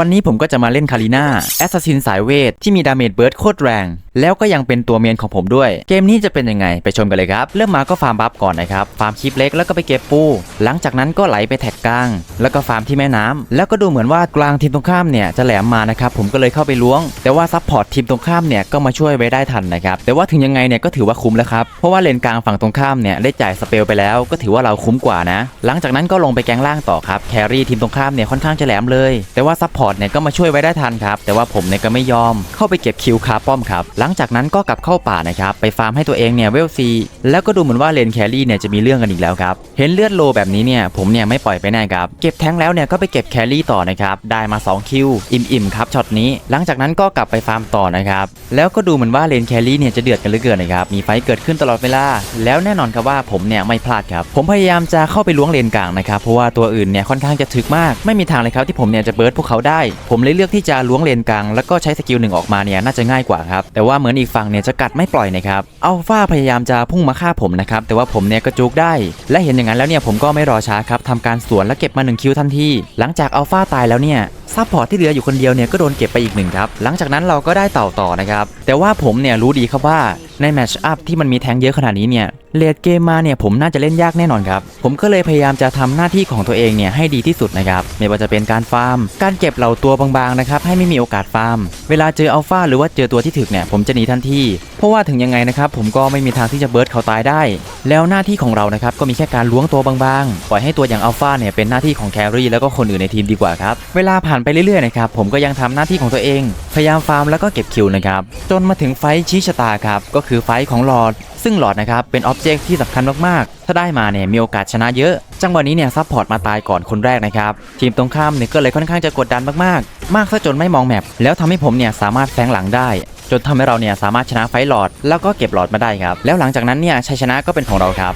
วันนี้ผมก็จะมาเล่นคาริน่าแอสซัสซินสายเวทที่มีดาเมจเบิร์ดโคตรแรง แล้วก็ยังเป็นตัวเมนของผมด้วย เกมนี้จะเป็นยังไงไปชมกันเลยครับ เริ่มมาก็ฟาร์มบัฟก่อนนะครับ ฟาร์มคลิปเล็กแล้วก็ไปเก็บปู หลังจากนั้นก็ไหลไปแท็กกลาง แล้วก็ฟาร์มที่แม่น้ำแล้วก็ดูเหมือนว่ากลางทีมตรงข้ามเนี่ยจะแหลมมานะครับผมก็เลยเข้าไปล้วง แต่ว่าซัพพอร์ตทีมตรงข้ามเนี่ยก็มาช่วยไว้ได้ทันนะครับแต่ว่าถึงยังไงเนี่ยก็ถือว่าคุ้มแล้วครับเพราะว่าเลนกลางฝั่งตรงข้ามเนี่ยได้จ่ายสเปลไปแล้ว ก็ถือว่าเราคุ้มกว่านะ หลังจากนั้นก็ลงไปแกงล่างต่อครับแครี่ทีมตรงข้ามเนี่ยค่อนข้างจะแหลมเลย แต่ว่าซัพพอร์ตเนี่ยก็มาช่วยไว้ได้ทันครับ แต่ว่าผมเนี่ยก็ไม่ยอมเข้าไปเก็บคิวคาป้อมครับ หลังจากนั้นก็กลับเข้าป่านะครับ ไปฟาร์มให้ตัวเองเนี่ยเวลซีแล้วก็ดูเหมือนว่าเลนแครี่เนี่ยจะมีเรื่องกันอีกแล้วครับ เห็นเลือดโลแบบนี้เนี่ยผมเนี่ยไม่ปล่อยไปแน่ครับ เก็บแท้งแล้วเนี่ยก็ไปเก็บแครี่ต่อนะครับ ได้มา 2 คิว อิ่มๆครับช็อตนี้ หลังจากนั้นก็กลับไปฟาร์มต่อนะครับ แล้วก็ดูเหมือนว่าเลนแครี่เนี่ยจะเดือดกันเหลือเกินนะครับ มีไฟเกิดขึ้นตลอดเวลา แล้วแน่นอนครับว่าผมเนี่ยไม่พลาดครับ ผมพยายามจะเข้าไปล้วงเลนกลางนะครับ เพราะว่าตัวอื่นเนี่ยค่อนข้างจะถึกมาก ไม่มีทางเลยครับที่ผมเนี่ยจะเบิร์ดพวกเขาได้ผมเลยเลือกที่จะล้วงเลนกลางแล้วก็ใช้สกิลหนึ่งออกมาเนี่ยน่าจะง่ายกว่าครับแต่ว่าเหมือนอีกฝั่งเนี่ยจะกัดไม่ปล่อยนะครับอัลฟาพยายามจะพุ่งมาฆ่าผมนะครับแต่ว่าผมเนี่ยก็จุกได้ และเห็นอย่างนั้นแล้วเนี่ยผมก็ไม่รอช้าครับทำการสวนและเก็บมา1คิวทันทีหลังจากอัลฟาตายแล้วเนี่ยซัพพอร์ตที่เหลืออยู่คนเดียวเนี่ยก็โดนเก็บไปอีกหนึ่งครับ หลังจากนั้นเราก็ได้เต่าต่อนะครับ แต่ว่าผมเนี่ยรู้ดีครับว่าในแมชอัพที่มันมีแทงเยอะขนาดนี้เนี่ยเลดเกมมาเนี่ยผมน่าจะเล่นยากแน่นอนครับ ผมก็เลยพยายามจะทำหน้าที่ของตัวเองเนี่ยให้ดีที่สุดนะครับไม่ว่าจะเป็นการฟาร์ม การเก็บเหล่าตัวบางๆนะครับให้ไม่มีโอกาสฟาร์ม เวลาเจออัลฟาหรือว่าเจอตัวที่ถึกเนี่ยผมจะหนีทันทีเพราะว่าถึงยังไงนะครับผมก็ไม่มีทางที่จะเบิร์ดเขาตายได้ แล้วหน้าที่ของเรานะครับก็มีแค่การล้วงตัวบางๆ ปล่อยให้ตัวอย่างอัลฟาเนี่ยเป็นหน้าที่ของแครี่แล้วก็คนอื่นในทีมดีกว่าครับเวลาผ่านไปเรื่อยๆนะครับผมก็ยังทำหน้าที่ของตัวเอง พยายามฟาร์มแล้วก็เก็บคิวนะครับจนมาถึงไฟชี้ชะตาครับก็คือไฟของหลอด ซึ่งหลอดนะครับเป็นอ็อบเจกต์ที่สำคัญมากๆ ถ้าได้มาเนี่ยมีโอกาสชนะเยอะ จังหวะนี้เนี่ยซัพพอร์ตมาตายก่อนคนแรกนะครับทีมตรงข้ามเนี่ยก็เลยค่อนข้างจะกดดันมากๆ มากซะจนไม่มองแมปแล้วทำให้ผมเนี่ยสามารถแซงหลังได้ จนทำให้เราเนี่ยสามารถชนะไฟหลอด แล้วก็เก็บหลอดมาได้ครับแล้วหลังจากนั้นเนี่ยชัยชนะก็เป็นของเราครับ